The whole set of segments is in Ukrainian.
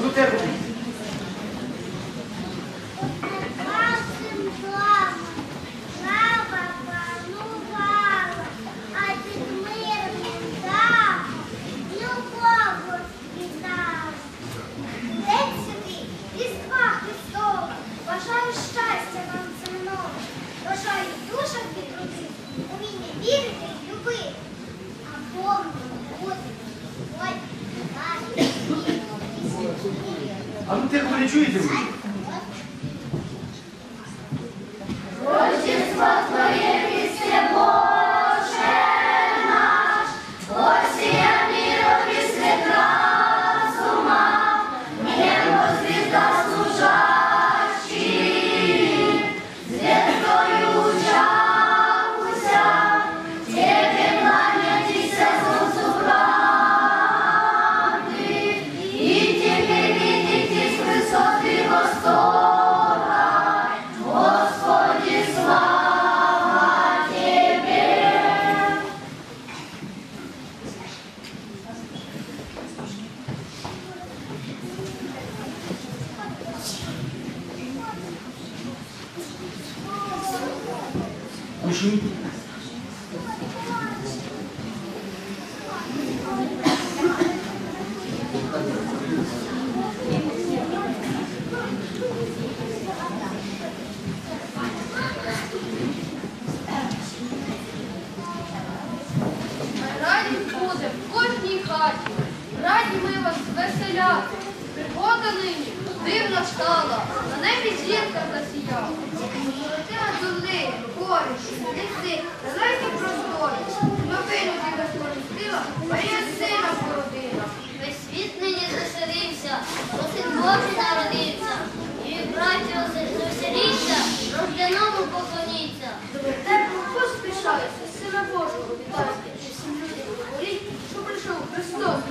Não tem Uhum. Menschen води, зелені простори, новину ти розпорядила, моя сина породила. Весь світ нині заселився, Син Божий народився, і браття заселіться, рождяному поклоніться. До тебе поспішаюся, сина Божого вітайте, що всім людям говоріть, що прийшов Христос.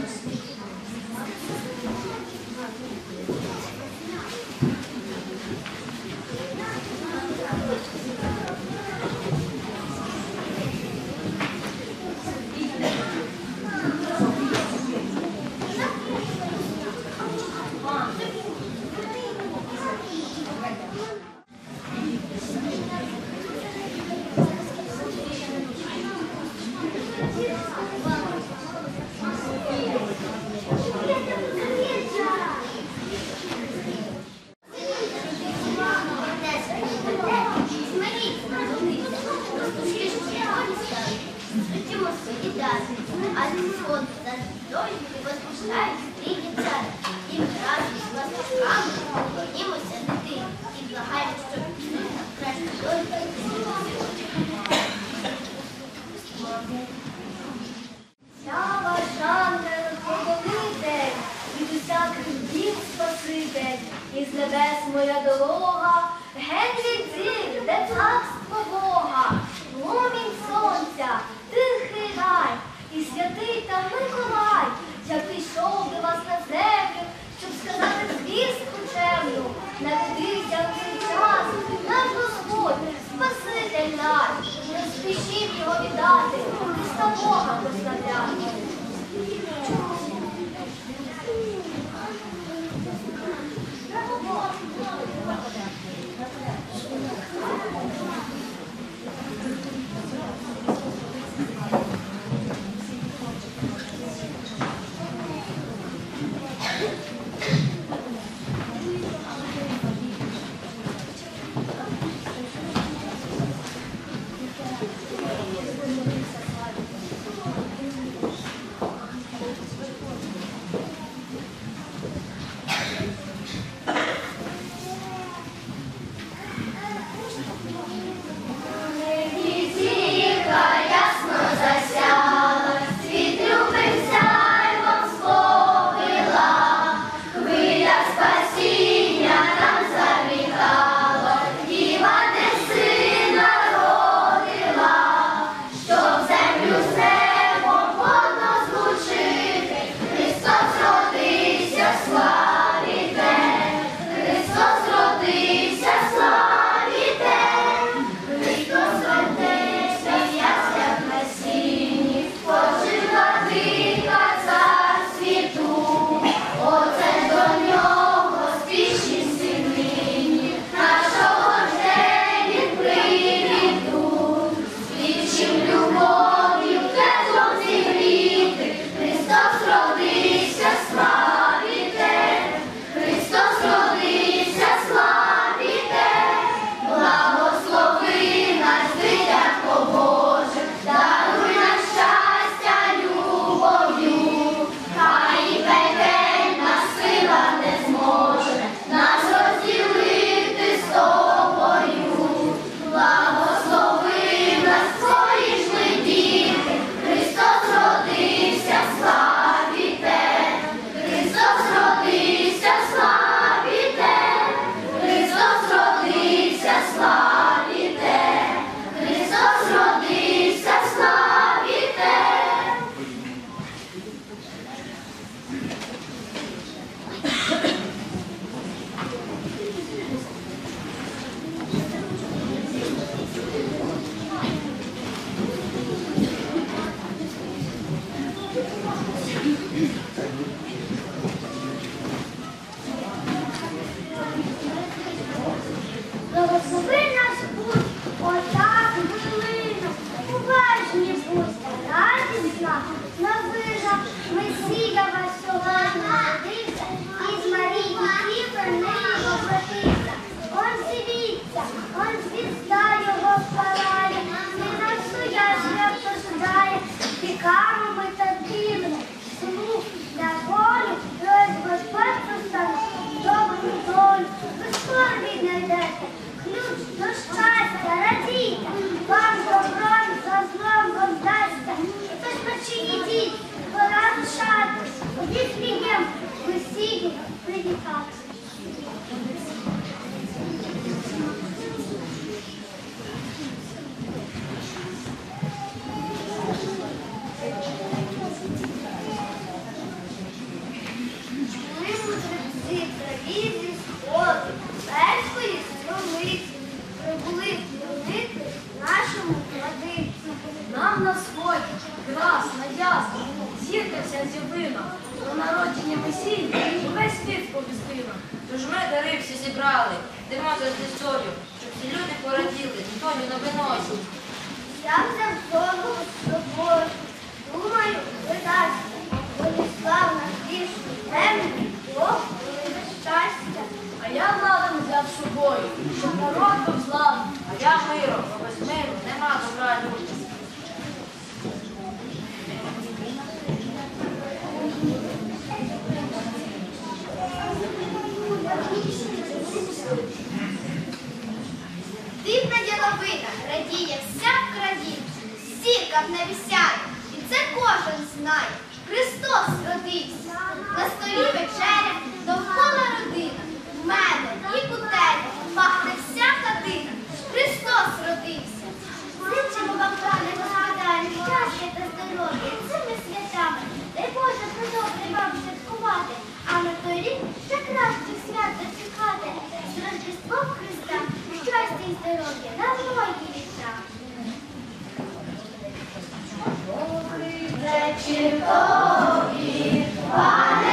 Good, thank you. This medium receiving predicats. Тож ми дари всі зібрали, димо за історію, щоб всі люди пораділи, історію новиною. Я взяв того з собою, думаю, видасться, бо не слав на грішну землю, Бог велике щастя. А я владом взяв з собою, щоб народ був злам, а я миром, бо без миру нема добра людям. Дивна яловина радіє вся в країні, сірка в небі сяє, і це кожен знає. Христос родився, на столі вечеря, довкола родина, мене і кутеля, пахне вся хатина. Христос родився. Зичимо вам, пане, господарі, щастя та здоров'я цими святами. Дай Боже, продовжує вам святкувати найкращих свято дочекати з Рождеством Христа, щастя і здоров'я на многі літа. Добрий вечір тобі, пане.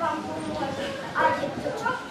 вам поможе, а діточок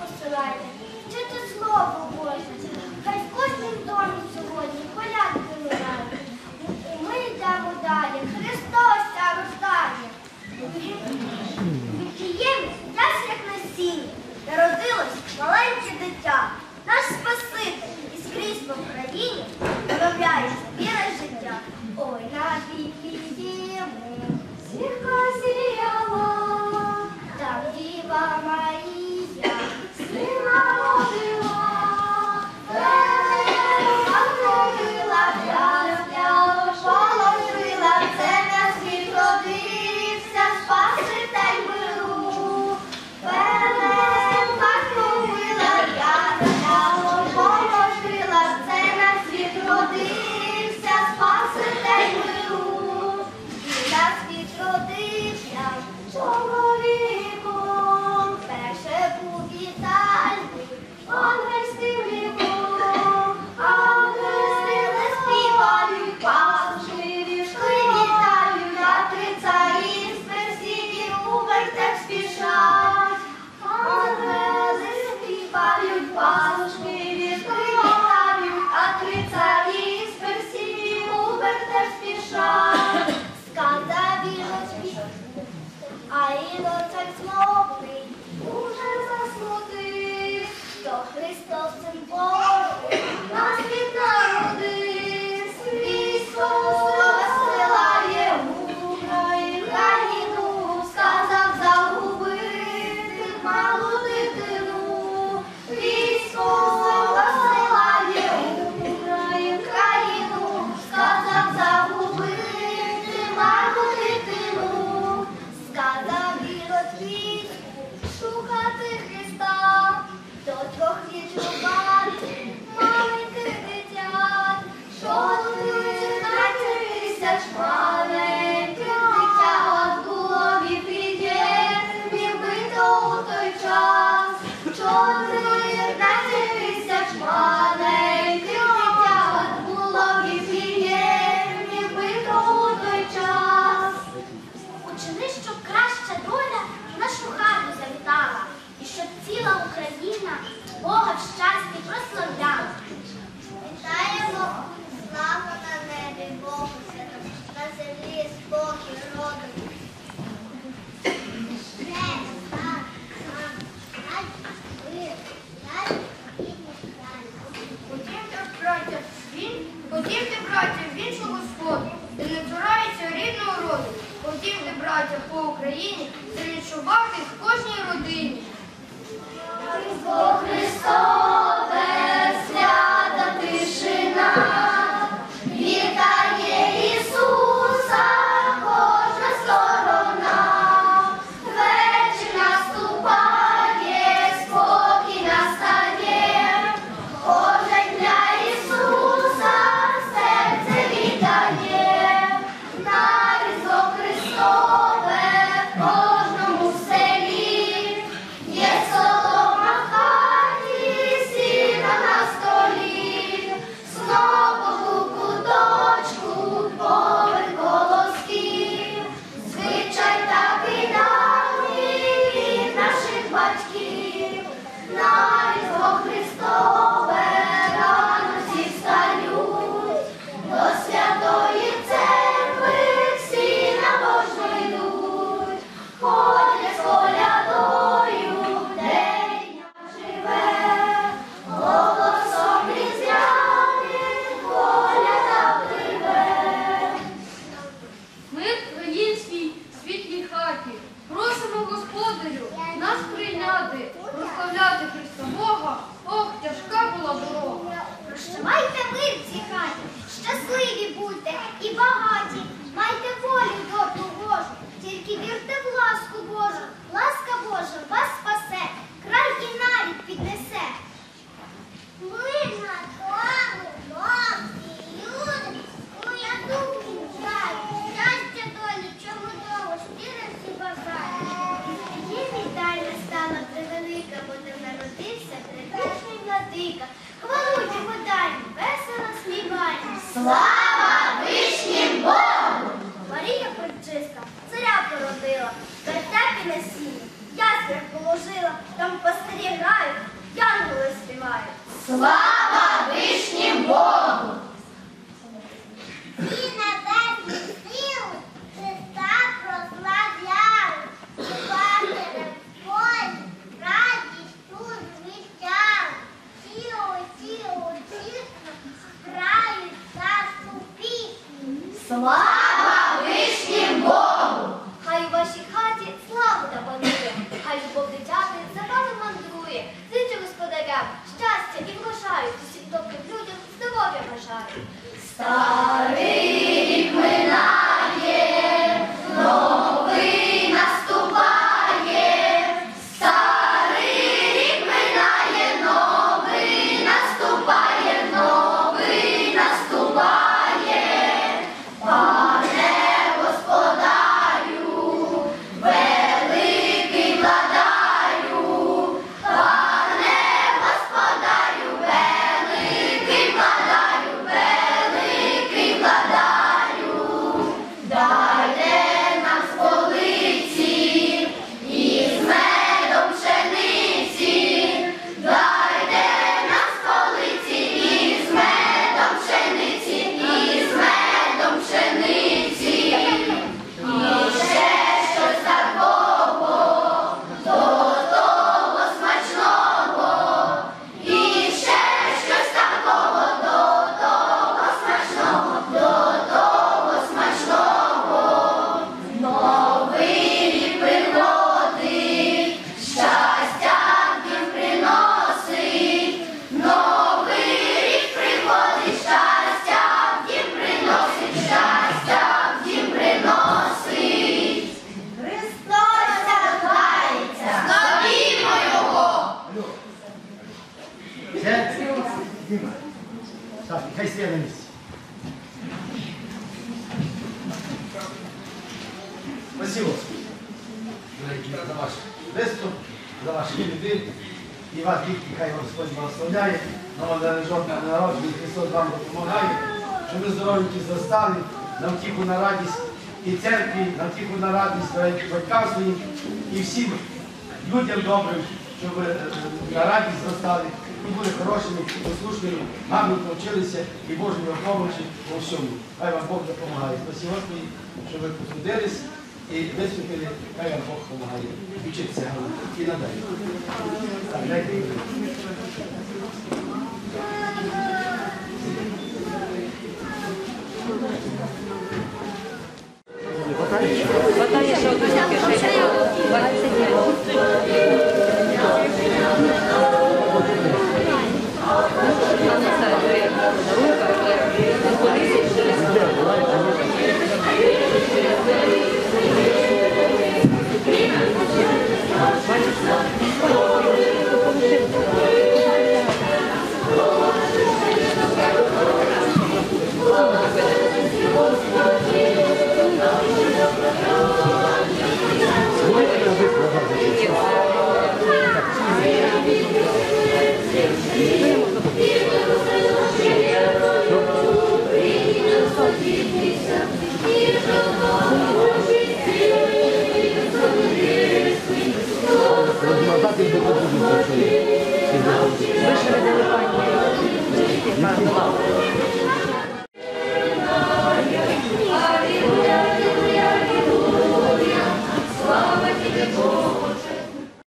Місці. Спасибо. За ваше жесто, за ваши любви. і вас дітки, хай Господь благословляє, на жодного народження, Христос вам допомагає, щоб ви здоровенькі зростали, на втіху на радість і церкві, на втіху на радість батькам своїм і всім людям добрим, щоб е, на радість зростали і були хорошими, послушними, гарно повчилися і Божої помочі у всьому. Хай вам Бог допомагає. Спасибо що ви потрудились і виступили, хай вам Бог допомагає. Вчитися і надалі. Хватає ще одну кишеню. 25. А не